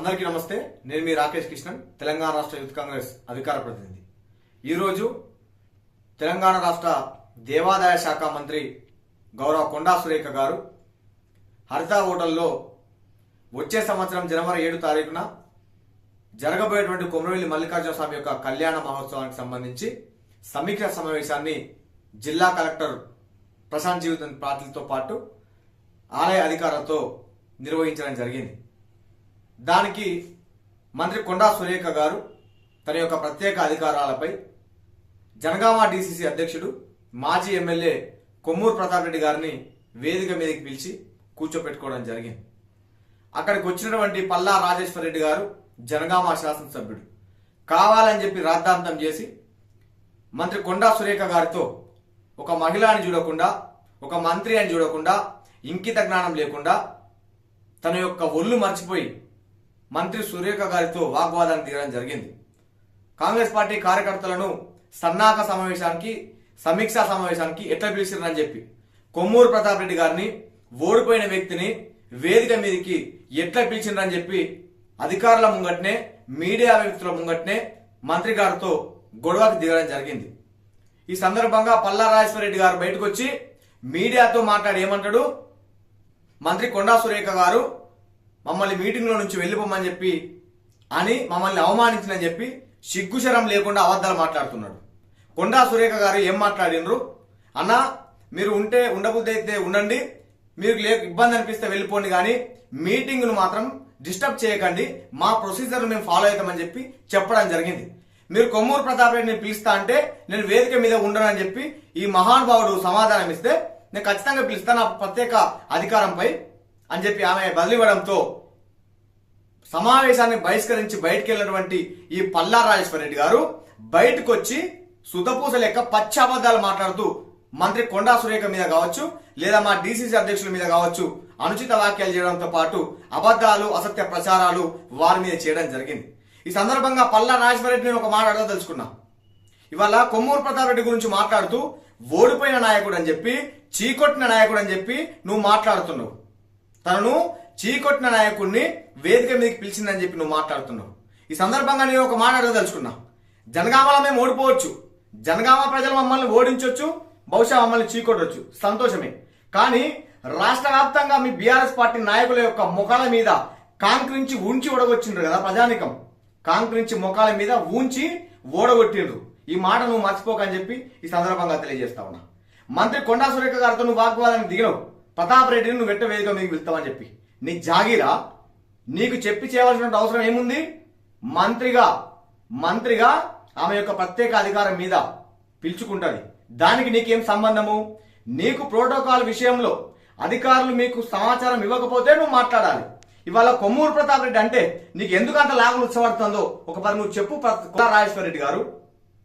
అందరికీ నమస్తే. నేను మీ రాకేష్ కృష్ణన్ తెలంగాణ రాష్ట్ర యూత్ కాంగ్రెస్ అధికార ప్రతినిధి. ఈరోజు తెలంగాణ రాష్ట్ర దేవాదాయ శాఖ మంత్రి గౌరవ కొండా సురేఖ గారు హరిత హోటల్లో వచ్చే సంవత్సరం జనవరి ఏడు తారీఖున జరగబోయేటువంటి కొమరవెల్లి మల్లికార్జున స్వామి యొక్క కళ్యాణ మహోత్సవానికి సంబంధించి సమీక్ష సమావేశాన్ని జిల్లా కలెక్టర్ ప్రశాంత్ జీవితం పార్టీలతో పాటు ఆలయ అధికారులతో నిర్వహించడం జరిగింది. దానికి మంత్రి కొండా సురేఖ గారు తన యొక్క ప్రత్యేక అధికారాలపై జనగామ డీసీసీ అధ్యక్షుడు మాజీ ఎమ్మెల్యే కొమ్మూరు ప్రతాప్ రెడ్డి గారిని వేదిక మీదకి పిలిచి కూర్చోపెట్టుకోవడం జరిగింది. అక్కడికి వచ్చినటువంటి పల్లా రాజేశ్వర రెడ్డి గారు జనగామ శాసనసభ్యుడు. కావాలని చెప్పి రాద్ధాంతం చేసి మంత్రి కొండా సురేఖ గారితో ఒక మహిళని చూడకుండా ఒక మంత్రి అని చూడకుండా ఇంకిత జ్ఞానం లేకుండా తన యొక్క ఒళ్ళు మర్చిపోయి మంత్రి సురేఖ గారితో వాగ్వాదానికి దిగడం జరిగింది. కాంగ్రెస్ పార్టీ కార్యకర్తలను సన్నాహక సమావేశానికి సమీక్షా సమావేశానికి ఎట్లా పిలిచిరని చెప్పి కొమ్మూరు ప్రతాప్ రెడ్డి గారిని ఓడిపోయిన వ్యక్తిని వేదిక మీదకి ఎట్లా పిలిచిండ్రని చెప్పి అధికారుల ముంగట్నే మీడియా వ్యక్తుల ముంగట్నే మంత్రి గారితో గొడవకు దిగడం జరిగింది. ఈ సందర్భంగా పల్లా రెడ్డి గారు బయటకు వచ్చి మీడియాతో మాట్లాడి ఏమంటాడు? మంత్రి కొండా సురేఖ గారు మమ్మల్ని మీటింగ్లో నుంచి వెళ్ళిపోమని చెప్పి అని మమ్మల్ని అవమానించినని చెప్పి సిగ్గుశరం లేకుండా అబద్ధాలు మాట్లాడుతున్నాడు. కొండా సురేఖ గారు ఏం మాట్లాడినరు? అన్న మీరు ఉంటే ఉండబుద్ధి అయితే ఉండండి. మీరు లే ఇబ్బంది అనిపిస్తే వెళ్ళిపోండి కానీ మీటింగ్ను మాత్రం డిస్టర్బ్ చేయకండి. మా ప్రొసీజర్ మేము ఫాలో అవుతామని చెప్పి చెప్పడం జరిగింది. మీరు కొమ్మూరు ప్రతాప్ రెడ్డిని పిలుస్తా అంటే నేను వేదిక మీద ఉండనని చెప్పి ఈ మహానుభావుడు సమాధానం ఇస్తే నేను ఖచ్చితంగా పిలుస్తాను నా ప్రత్యేక అధికారంపై అని చెప్పి ఆమె బదిలివ్వడంతో సమావేశాన్ని బహిష్కరించి బయటకు వెళ్ళినటువంటి ఈ పల్లా రాజేశ్వర రెడ్డి గారు బయటకు వచ్చి సుతపూస లెక్క పచ్చి అబద్ధాలు మాట్లాడుతూ మంత్రి కొండా సురేఖ మీద కావచ్చు లేదా మా డీసీసీ అధ్యక్షుల మీద కావచ్చు అనుచిత వ్యాఖ్యలు చేయడంతో పాటు అబద్ధాలు అసత్య ప్రచారాలు వారి మీద చేయడం జరిగింది. ఈ సందర్భంగా పల్లా రాజేశ్వర రెడ్డి నేను ఒక మాట అడగదలుచుకున్నా ఇవాళ కొమ్మూరు ప్రతాప్ రెడ్డి గురించి మాట్లాడుతూ ఓడిపోయిన నాయకుడు అని చెప్పి చీకొట్టిన నాయకుడు అని చెప్పి నువ్వు మాట్లాడుతున్నావు. తనను చీకొట్టిన నాయకుడిని వేదిక మీదకి పిలిచిందని చెప్పి నువ్వు మాట్లాడుతున్నావు. ఈ సందర్భంగా నేను ఒక మాట అడగదలుచుకున్నా. జనగామలో మేము ఓడిపోవచ్చు. జనగామ ప్రజలు మమ్మల్ని ఓడించవచ్చు బహుశా మమ్మల్ని చీకొట్టవచ్చు సంతోషమే. కానీ రాష్ట్ర వ్యాప్తంగా మీ బీఆర్ఎస్ పార్టీ నాయకుల యొక్క ముఖాల మీద కాంక్రించి ఉంచి ఓడగొచ్చిండ్రు కదా ప్రజానికం. కాంక్రించి ముఖాల మీద ఊంచి ఓడగొట్టిండ్రు. ఈ మాట నువ్వు మర్చిపోకని చెప్పి ఈ సందర్భంగా తెలియజేస్తా ఉన్నా. మంత్రి కొండా సురేఖ గారితో నువ్వు వాగ్వాదానికి దిగినవు. ప్రతాప్ రెడ్డిని నువ్వు వెంట వేదిక మీకు పిలుస్తామని చెప్పి. నీ జాగీరా నీకు చెప్పి చేయవలసిన అవసరం ఏముంది? మంత్రిగా మంత్రిగా ఆమె యొక్క ప్రత్యేక అధికారం మీద పిలుచుకుంటుంది. దానికి నీకేం సంబంధము? నీకు ప్రోటోకాల్ విషయంలో అధికారులు మీకు సమాచారం ఇవ్వకపోతే నువ్వు మాట్లాడాలి. ఇవాళ కొమ్మూరు ప్రతాప్ రెడ్డి అంటే నీకు ఎందుకు అంత లాభం ఉత్సవర్తుందో ఒక పది నువ్వు చెప్పు రాజేశ్వర రెడ్డి గారు.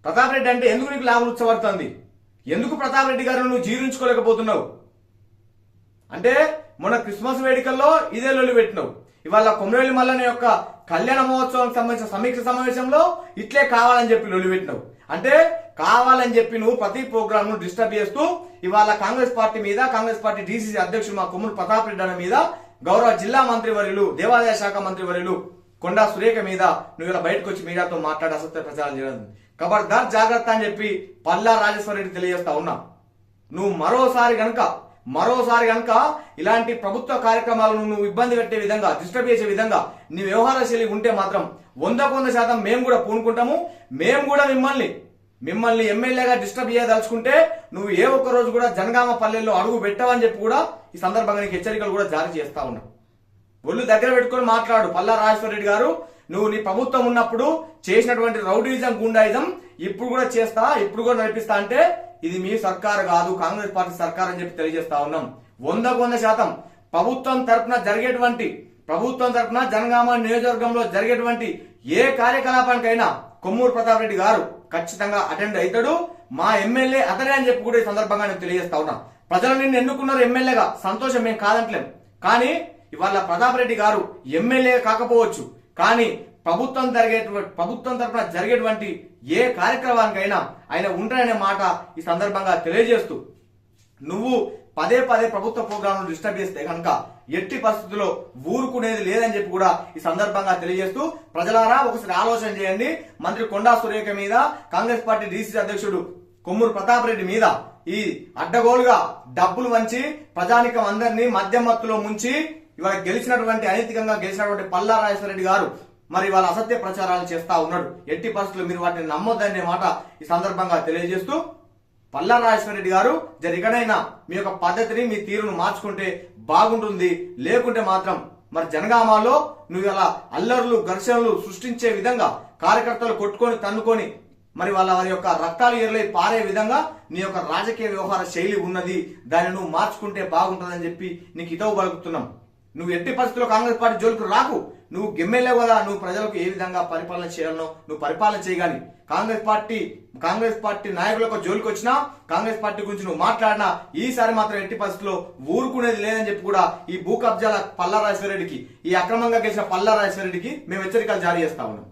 ప్రతాప్ రెడ్డి అంటే ఎందుకు నీకు లాభం ఉత్సవర్తుంది ఎందుకు ప్రతాప్ రెడ్డి గారు నువ్వు జీర్ణించుకోలేకపోతున్నావు? అంటే మొన్న క్రిస్మస్ వేడుకల్లో ఇదే లొల్లి పెట్టినావు. ఇవాళ కొమరవెల్లి మల్లన్న యొక్క కళ్యాణ మహోత్సవానికి సంబంధించిన సమీక్ష సమావేశంలో ఇట్లే కావాలని చెప్పి లొల్లి పెట్టినావు. అంటే కావాలని చెప్పి నువ్వు ప్రతి ప్రోగ్రామ్ను డిస్టర్బ్ చేస్తూ ఇవాళ కాంగ్రెస్ పార్టీ మీద కాంగ్రెస్ పార్టీ డీసీసీ అధ్యక్షుడు మా కొమ్ముడు ప్రతాప్ రెడ్డి అన్న మీద గౌరవ జిల్లా మంత్రి వర్యులు దేవాదాయ శాఖ మంత్రి వర్యులు కొండా సురేఖ మీద నువ్వు ఇలా బయటకు వచ్చి మీడియాతో మాట్లాడి అసత్య ప్రచారం చేయడం. ఖబర్దార్ జాగ్రత్త అని చెప్పి పల్లా రాజేశ్వర రెడ్డి తెలియజేస్తా ఉన్నా. నువ్వు మరోసారి గనక మరోసారి కనుక ఇలాంటి ప్రభుత్వ కార్యక్రమాలను నువ్వు ఇబ్బంది పెట్టే విధంగా డిస్టర్బ్ చేసే విధంగా నీ వ్యవహార శైలి ఉంటే మాత్రం వందకు వంద శాతం మేము కూడా పూనుకుంటాము. మేము కూడా మిమ్మల్ని మిమ్మల్ని ఎమ్మెల్యేగా డిస్టర్బ్ చేయదలుచుకుంటే నువ్వు ఏ ఒక్క రోజు కూడా జనగామ పల్లెల్లో అడుగు పెట్టావని చెప్పి కూడా ఈ సందర్భంగా నీకు హెచ్చరికలు కూడా జారీ చేస్తా ఉన్నావు ఒళ్ళు దగ్గర పెట్టుకొని మాట్లాడు పల్లా రాజేశ్వర రెడ్డి గారు. నువ్వు నీ ప్రభుత్వం ఉన్నప్పుడు చేసినటువంటి రౌడీజం గుండాయిజం ఇప్పుడు కూడా చేస్తా ఇప్పుడు కూడా నడిపిస్తా అంటే ఇది మీ సర్కారు కాదు కాంగ్రెస్ పార్టీ సర్కార్ అని చెప్పి తెలియజేస్తా ఉన్నాం. వందకు వంద శాతం ప్రభుత్వం తరపున జరిగేటువంటి ప్రభుత్వం తరపున జనగామ నియోజకవర్గంలో జరిగేటువంటి ఏ కార్యకలాపానికైనా కొమ్మూరు ప్రతాప్ రెడ్డి గారు ఖచ్చితంగా అటెండ్ అవుతాడు. మా ఎమ్మెల్యే అతనే అని చెప్పి కూడా ఈ సందర్భంగా నేను తెలియజేస్తా ఉన్నా. ప్రజలు నిన్ను ఎన్నుకున్నారు ఎమ్మెల్యేగా సంతోషం మేము కాదంటలేం. కానీ ఇవాళ ప్రతాప్ రెడ్డి గారు ఎమ్మెల్యే కాకపోవచ్చు. కానీ ప్రభుత్వం జరిగేటువంటి ప్రభుత్వం తరఫున జరిగేటువంటి ఏ కార్యక్రమానికైనా ఆయన ఉంటారనే మాట ఈ సందర్భంగా తెలియజేస్తూ నువ్వు పదే పదే ప్రభుత్వ ప్రోగ్రాంలు డిస్టర్బ్ చేస్తే కనుక ఎట్టి పరిస్థితుల్లో ఊరుకునేది లేదని చెప్పి కూడా ఈ సందర్భంగా తెలియజేస్తూ ప్రజలారా ఒకసారి ఆలోచన చేయండి. మంత్రి కొండా సురేఖ మీద కాంగ్రెస్ పార్టీ డీసీసీ అధ్యక్షుడు కొమ్మూరు ప్రతాప్ రెడ్డి మీద ఈ అడ్డగోలుగా డబ్బులు వంచి ప్రజానికం అందరినీ మధ్యమత్తులో ముంచి ఇవాళ గెలిచినటువంటి అనైతికంగా గెలిచినటువంటి పల్లా రెడ్డి గారు మరి వాళ్ళ అసత్య ప్రచారాలు చేస్తా ఉన్నాడు. ఎట్టి పరిస్థితులు మీరు వాటిని నమ్మొద్దనే మాట ఈ సందర్భంగా తెలియజేస్తూ పల్లా రెడ్డి గారు జరిగడైనా మీ యొక్క పద్ధతిని మీ తీరును మార్చుకుంటే బాగుంటుంది. లేకుంటే మాత్రం మరి జనగామాలో నువ్వు ఇలా అల్లర్లు ఘర్షణలు సృష్టించే విధంగా కార్యకర్తలు కొట్టుకొని తన్నుకొని మరి వాళ్ళ వారి యొక్క రక్తాలు ఎరలై పారే విధంగా నీ యొక్క రాజకీయ వ్యవహార శైలి ఉన్నది. దాన్ని నువ్వు మార్చుకుంటే బాగుంటుందని చెప్పి నీకు ఇతవు పలుకుతున్నాం. నువ్వు ఎట్టి పరిస్థితుల్లో కాంగ్రెస్ పార్టీ జోలికి రాకు. నువ్వు గెమ్మెల్లే కదా నువ్వు ప్రజలకు ఏ విధంగా పరిపాలన చేయాలనో నువ్వు పరిపాలన చేయగాలి కాంగ్రెస్ పార్టీ కాంగ్రెస్ పార్టీ నాయకులకు జోలికి వచ్చినా కాంగ్రెస్ పార్టీ గురించి నువ్వు మాట్లాడినా ఈసారి మాత్రం ఎట్టి పరిస్థితుల్లో ఊరుకునేది లేదని చెప్పి కూడా ఈ భూ కబ్జాల పల్లా రెడ్డికి ఈ అక్రమంగా గెలిచిన పల్లా రెడ్డికి మేము హెచ్చరికలు జారీ చేస్తా ఉన్నాం.